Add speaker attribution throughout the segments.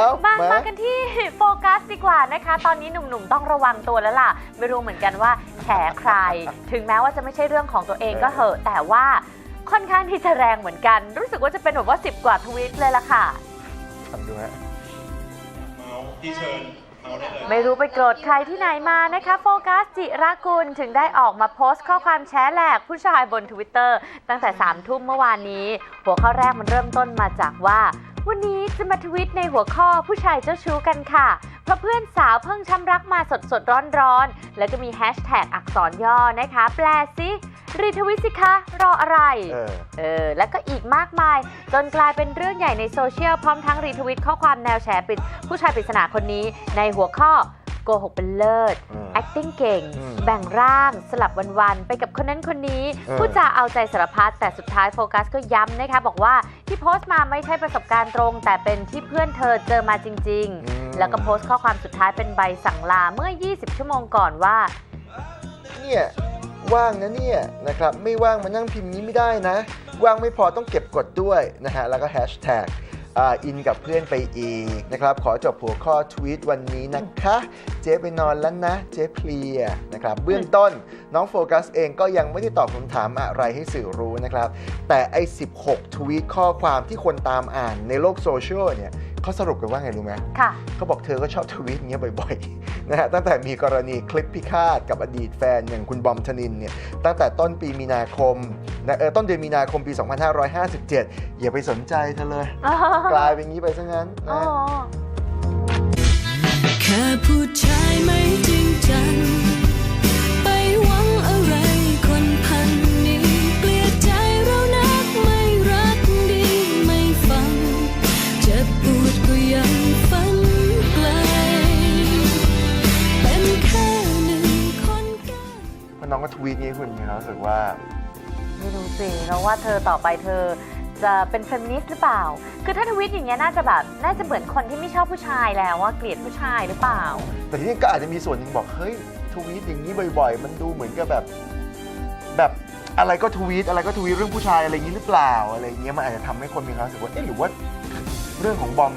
Speaker 1: เอ้า
Speaker 2: มา
Speaker 1: มา
Speaker 2: มากันที่โฟกัสดีกว่านะคะ ตอนนี้หนุ่มๆต้องระวังตัวแล้วล่ะ ไม่รู้เหมือนกันว่าแฉใคร ถึงแม้ว่าจะไม่ใช่เรื่องของตัวเองก็เหอะ แต่ว่าค่อนข้างที่จะแรงเหมือนกัน รู้สึกว่าจะเป็นแบบว่า 10 กว่าทวีตเลยล่ะค่ะ
Speaker 1: ทำดูฮะ
Speaker 3: เมาส์ที่เชิญเมาส์ได้เลย
Speaker 2: ไม่รู้ไปโกรธใครที่ไหนมานะคะ โฟกัสจิรกุลถึงได้ออกมาโพสต์ข้อความแชร์แหลกผู้ชายบนทวิตเตอร์ตั้งแต่3ามทุ่มเมื่อวานนี้ หัวข้อแรกมันเริ่มต้นมาจากว่า วันนี้จะมาทวิตในหัวข้อผู้ชายเจ้าชู้กันค่ะ เพราะเพื่อนสาวเพิ่งช้ำรักมาสดสดร้อนร้อนๆแล้วก็มีแฮชแท็กอักษรย่อนะคะ แปลซิรีทวิตสิคะ รออะไร
Speaker 1: เออ
Speaker 2: เออ แล้วก็อีกมากมาย จนกลายเป็นเรื่องใหญ่ในโซเชียล พร้อมทั้งรีทวิตข้อความแนวแชร์ปิด ผู้ชายปริศนาคนนี้ในหัวข้อ โกหกเป็นเลิศ
Speaker 1: อืม
Speaker 2: acting เก่ง
Speaker 1: อืม
Speaker 2: แบ่งร่างสลับวันๆ ไปกับคนนั้นคนนี้
Speaker 1: เออ
Speaker 2: พูดจาเอาใจสารพัดแต่สุดท้ายโฟกัสก็ย้ำนะคะ บอกว่าที่โพสต์มาไม่ใช่ประสบการณ์ตรง แต่เป็นที่เพื่อนเธอเจอมาจริง
Speaker 1: อืม
Speaker 2: ๆแล้วก็โพสต์ข้อความสุดท้ายเป็นใบสั่งลาเมื่อ 20 ชั่วโมงก่อนว่า
Speaker 1: เนี่ยว่างนะเนี่ยนะครับไม่ว่างมานั่งพิมพ์นี้ไม่ได้นะ ว่างไม่พอต้องเก็บกดด้วยนะฮะแล้วก็แฮชแท็ก อินกับเพื่อนไปอีกนะครับ ขอจบหัวข้อทวีตวันนี้นะคะ เจ๊ไปนอนแล้วนะ เจ๊เพลียนะครับ เบื้องต้นน้องโฟกัสเองก็ยังไม่ได้ตอบคำถามอะไรให้สื่อรู้นะครับ แต่ไอ้ 16 ทวีตข้อความที่คนตามอ่านในโลกโซเชียลเนี่ย เขาสรุปกันว่าไงรู้ไหม
Speaker 2: ค่ะ
Speaker 1: เขาบอกเธอก็ชอบทวีตอย่างเงี้ยบ่อยๆนะฮะตั้งแต่มีกรณีคลิปพิฆาตกับอดีตแฟนอย่างคุณบอมธนินเนี่ยตั้งแต่ต้นปีมีนาคมนะเออต้นเดือนมีนาคมปี 2557 อย่าไปสนใจเธอเลย กลายเป็นงี้ไปซะงั้น
Speaker 2: อ๋
Speaker 1: นะ
Speaker 2: อ
Speaker 4: แค่ผู้ชายไม่จ
Speaker 1: วีตนี้คุณมีความรู้สึกว่า
Speaker 2: ไม่รู้สิเราว่าเธอต่อไปเธอจะเป็นเฟมินิสต์หรือเปล่า คือถ้าทวิตอย่างเงี้ยน่าจะแบบน่าจะเหมือนคนที่ไม่ชอบผู้ชายแล้วว่าเกลียดผู้ชายหรือเปล่า
Speaker 1: แต่ทีนี้ก็อาจจะมีส่วนหนึ่งบอก เฮ้ยทวีตอย่างนี้บ่อย ๆ มันดูเหมือนกับแบบ แบบอะไรก็ทวีตอะไรก็ทวีตเรื่องผู้ชายอะไรอย่างนี้หรือเปล่าอะไรอย่างเงี้ยมันอาจจะทำให้คนมีความรู้สึกว่าเอ๊ะหรือว่าเรื่องของบอม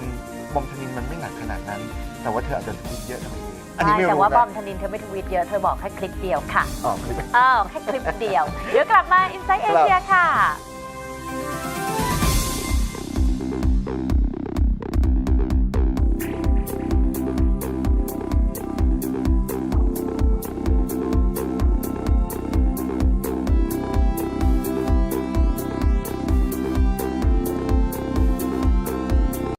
Speaker 1: บอมธนินมันไม่หนักขนาดนั้น แต่ว่าเธออาจจะทวีตเยอะทำไมเองอันนี้
Speaker 2: ใช่
Speaker 1: ไม่
Speaker 2: แต่
Speaker 1: รู้
Speaker 2: ว่าบอม
Speaker 1: นะ
Speaker 2: ธนินเธอไม่ทวีตเยอะ เธอบอกแค่คลิปเดียวค่ะ
Speaker 1: อ๋อคลิป
Speaker 2: อ้าวแค่คลิปเดียว เดี๋ยวกลับมา Inside Asia ค่ะ